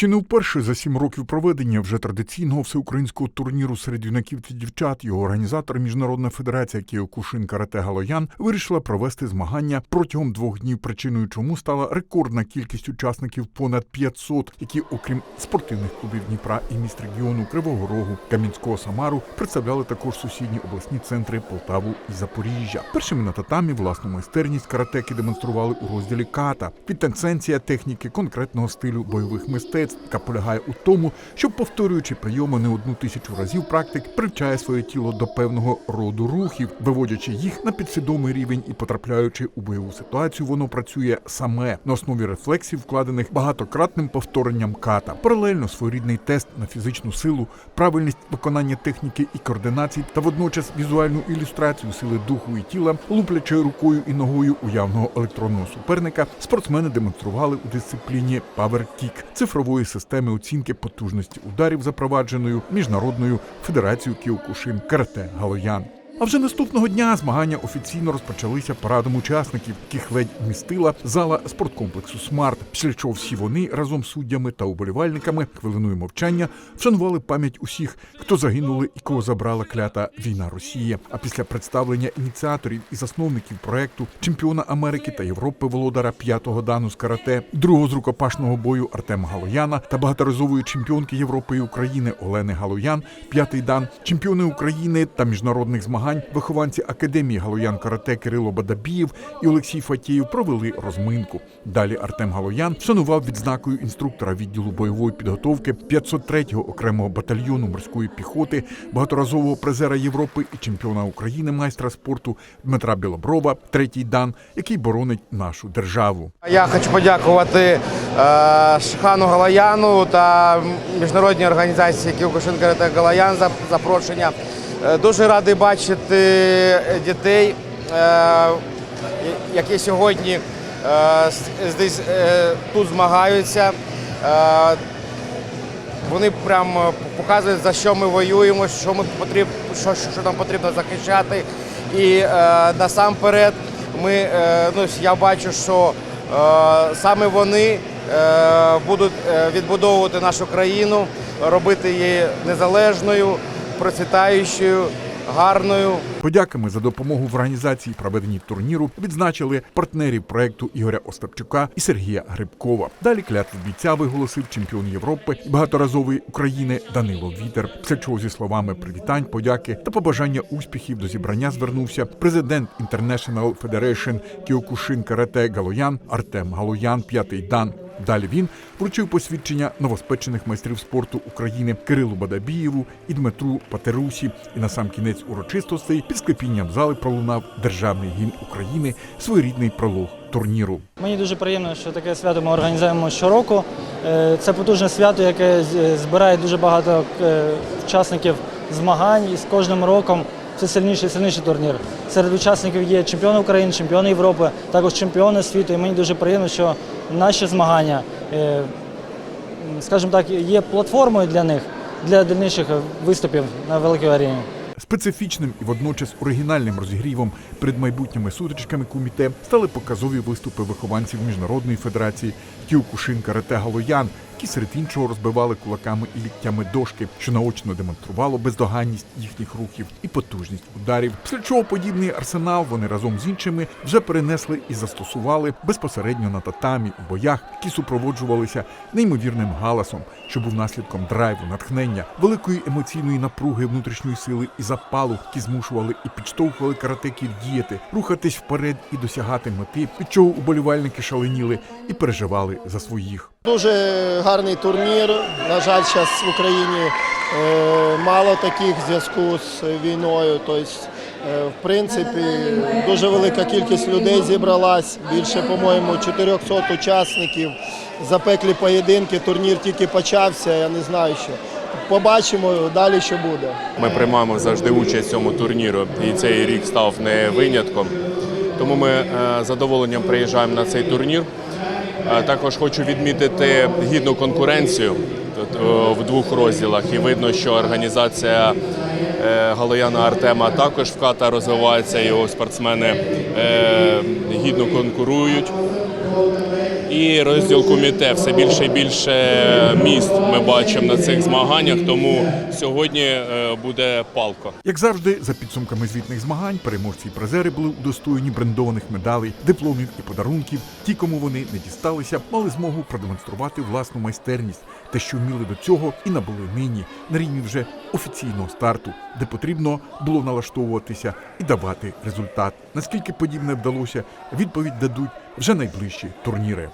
Чи не вперше за сім років проведення вже традиційного всеукраїнського турніру серед юнаків та дівчат його організатор Міжнародна федерація Кіокушин Карате Галоян вирішила провести змагання протягом двох днів, причиною чому стала рекордна кількість учасників понад 500, які, окрім спортивних клубів Дніпра і міст регіону Кривого Рогу, Кам'янського Самару, представляли також сусідні обласні центри Полтаву і Запоріжжя. Першими на татамі власну майстерність каратеки демонстрували у розділі ката. Підтанценція техніки конкретного стилю бойових мистецтв, яка полягає у тому, що повторюючи прийоми не одну тисячу разів, практик привчає своє тіло до певного роду рухів, виводячи їх на підсвідомий рівень і потрапляючи у бойову ситуацію, воно працює саме на основі рефлексів, вкладених багатократним повторенням ката. Паралельно своєрідний тест на фізичну силу, правильність виконання техніки і координації, та водночас візуальну ілюстрацію сили духу і тіла, луплячи рукою і ногою уявного електронного суперника, спортсмени демонстрували у дисципліні Power Kick – цифрової системи оцінки потужності ударів, запровадженою міжнародною федерацією Кіокушин Карате Галоян. А вже наступного дня змагання офіційно розпочалися парадом учасників, яких ледь вмістила зала спорткомплексу Смарт. Після чого всі вони разом з суддями та уболівальниками хвилиною мовчання вшанували пам'ять усіх, хто загинули і кого забрала клята війна Росії. А після представлення ініціаторів і засновників проекту чемпіона Америки та Європи володара п'ятого дану з карате, другого з рукопашного бою Артема Галояна та багаторазової чемпіонки Європи і України Олени Галоян, п'ятий дан, чемпіони України та міжнародних змагань, вихованці академії Галоян Карате Кирило Бадабієв і Олексій Фатєєв провели розминку. Далі Артем Галоян вшанував відзнакою інструктора відділу бойової підготовки 503-го окремого батальйону морської піхоти, багаторазового призера Європи і чемпіона України майстра спорту Дмитра Білоброва, третій дан, який боронить нашу державу. Я хочу подякувати е, Шахану Галаяну та міжнародній організації Кіокушин Карате Галаян за запрошення. Е, Дуже радий бачити дітей, е, які сьогодні е, тут змагаються. Вони прям показують, за що ми воюємо, що, ми потріб, що, що нам потрібно захищати. І е, насамперед ми, е, ну, я бачу, що е, саме вони е, будуть відбудовувати нашу країну, робити її незалежною, процвітаючою, гарною. Подяками за допомогу в організації проведенні турніру відзначили партнерів проекту Ігоря Остапчука і Сергія Грибкова. Далі клятву бійця виголосив чемпіон Європи і багаторазової України Данило Вітер. Після чого зі словами привітань, подяки та побажання успіхів до зібрання звернувся президент International Federation Кіокушин Карате Галоян Артем Галоян, п'ятий дан. Далі він вручив посвідчення новоспечених майстрів спорту України Кирилу Бадабієву і Дмитру Патерусі. І на сам кінець урочистостей під склепінням зали пролунав державний гімн України, своєрідний пролог турніру. Мені дуже приємно, що таке свято ми організуємо щороку. Е, Це потужне свято, яке збирає дуже багато е, учасників змагань і з кожним роком все сильніший сильніший турнір. Серед учасників є чемпіони України, чемпіони Європи, також чемпіони світу. І мені дуже приємно, що наші змагання, е, скажімо так, є платформою для них для дальніших виступів на великій арені. Специфічним і водночас оригінальним розігрівом. Перед майбутніми сутичками куміте стали показові виступи вихованців міжнародної федерації. Кіокушин Карате Галоян, які серед іншого розбивали кулаками і ліктями дошки, що наочно демонструвало бездоганність їхніх рухів і потужність ударів. Після чого подібний арсенал вони разом з іншими вже перенесли і застосували безпосередньо на татамі у боях, які супроводжувалися неймовірним галасом, що був наслідком драйву, натхнення, великої емоційної напруги, внутрішньої сили і запалу, які змушували і підштовхували каратеків діяти, рухатись вперед і досягати мети, від чого уболівальники шаленіли і переживали за своїх. Дуже гарний турнір. На жаль, зараз в Україні е, мало таких в зв'язку з війною. Тобто, е, в принципі, дуже велика кількість людей зібралась. Більше, по-моєму, 400 учасників. Запеклі поєдинки. Турнір тільки почався. Я не знаю що. Побачимо далі, що буде. Ми приймаємо завжди участь в цьому турніру, і цей рік став не винятком. Тому ми е, з задоволенням приїжджаємо на цей турнір. Е, Також хочу відмітити гідну конкуренцію в двох розділах. І видно, що організація е, Галояна Артема також в ката розвивається. Його спортсмени гідно конкурують. І розділ куміте. Все більше і більше міст ми бачимо на цих змаганнях, тому сьогодні е, буде палко. Як завжди, за підсумками звітних змагань, переможці і призери були удостоєні брендованих медалей, дипломів і подарунків. Ті, кому вони не дісталися, мали змогу продемонструвати власну майстерність, те, що вміли до цього, і набули нині на рівні вже офіційного старту, де потрібно було налаштовуватися і давати результат. Наскільки подібне вдалося, відповідь дадуть вже найближчі турніри.